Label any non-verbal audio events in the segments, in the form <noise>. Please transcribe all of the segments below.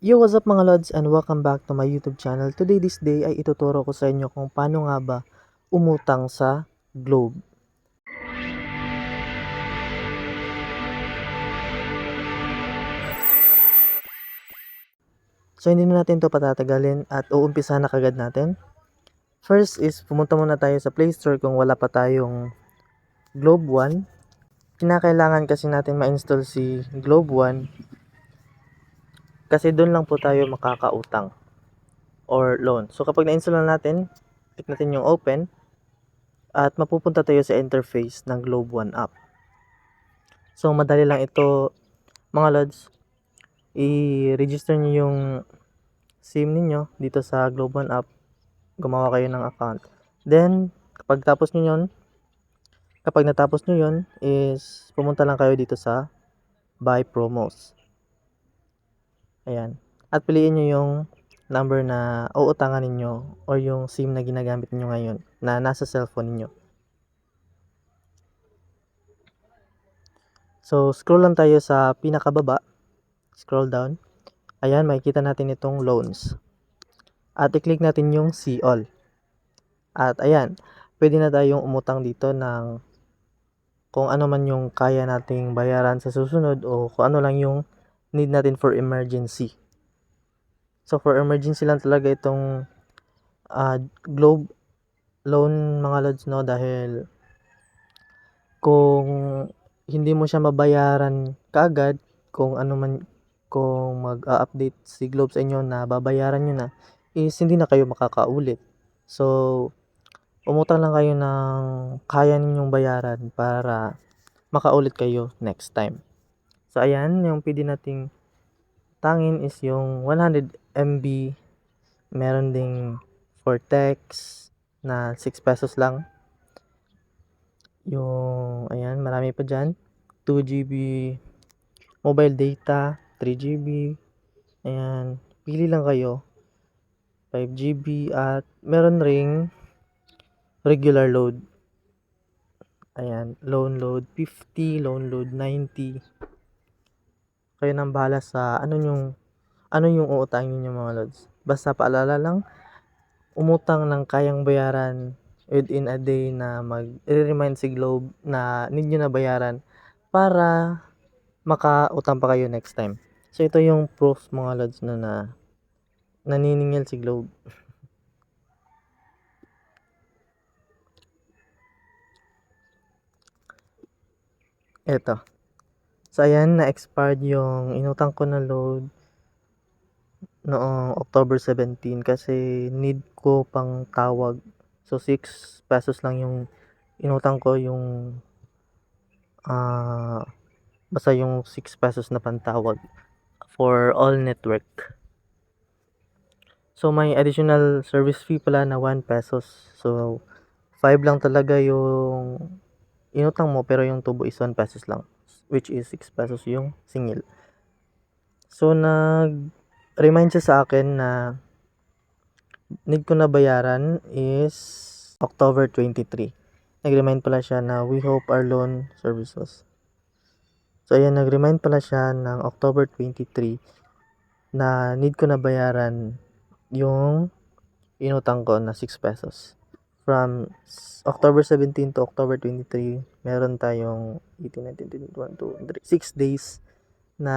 Yo, what's up mga lods and welcome back to my YouTube channel. Today, this day ay ituturo ko sa inyo kung paano nga ba umutang sa Globe. So, hindi na natin to patatagalin at uumpisa na kagad natin. First is, pumunta muna tayo sa Play Store kung wala pa tayong Globe One. Kinakailangan kasi natin ma-install si Globe One kasi doon lang po tayo makakautang or loan. So kapag na-install na natin, click natin yung open at mapupunta tayo sa interface ng Globe One app. So madali lang ito mga lods. I-register niyo yung SIM ninyo dito sa Globe One app. Gumawa kayo ng account. Then kapag tapos niyo yun, kapag natapos niyo yun is pumunta lang kayo dito sa buy promos. Ayan. At piliin nyo yung number na uutangan ninyo or yung SIM na ginagamit ninyo ngayon na nasa cellphone ninyo. So, scroll lang tayo sa pinakababa. Scroll down. Ayan, makikita natin itong loans. At i-click natin yung see all. At ayan, pwede na tayong umutang dito ng kung ano man yung kaya nating bayaran sa susunod o kung ano lang yung need natin for emergency. So for emergency lang talaga itong uh, globe loan mga lods no dahil kung hindi mo siya mabayaran kaagad kung ano man kung mag-update si Globe sa inyo na babayaran nyo na is hindi na kayo makakaulit. So umutang lang kayo ng kaya ninyong bayaran para makaulit kayo next time. So, ayan, yung pwede nating tangin is yung 100 MB. Meron ding for text na 6 pesos lang. Yung, ayan, marami pa dyan. 2 GB mobile data, 3 GB. Ayan, pili lang kayo. 5 GB at meron ring regular load. Ayan, loan load 50, loan load 90 kayo nang bahala sa ano yung ano yung uutangin niyo mga lods. Basta paalala lang, umutang ng kayang bayaran within a day na mag-remind si Globe na need na bayaran para makautang pa kayo next time. So ito yung proof mga lods na, na naniningil si Globe. <laughs> Ito. So, ayan, na-expired yung inutang ko na load noong October 17 kasi need ko pang tawag. So, 6 pesos lang yung inutang ko yung uh, basta yung 6 pesos na pantawag for all network. So, may additional service fee pala na 1 pesos. So, 5 lang talaga yung inutang mo pero yung tubo is 1 pesos lang which is 6 pesos yung singil. So, nag-remind siya sa akin na need ko na bayaran is October 23. Nag-remind pala siya na we hope our loan services. So, ayan, nag-remind pala siya ng October 23 na need ko na bayaran yung inutang ko na 6 pesos from October 17 to October 23, meron tayong 18, 19, 20, 21, 2, 3, 6 days na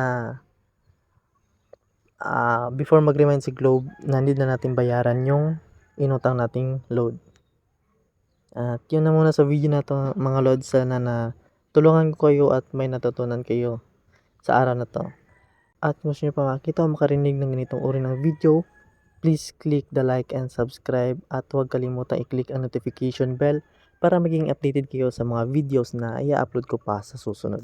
uh, before mag-remind si Globe, na need na natin bayaran yung inutang nating load. At yun na muna sa video na to mga loads sana na tulungan ko kayo at may natutunan kayo sa araw na to. At gusto nyo pa makita o makarinig ng ganitong uri ng video, Please click the like and subscribe at huwag kalimutan i-click ang notification bell para maging updated kayo sa mga videos na i-upload ko pa sa susunod.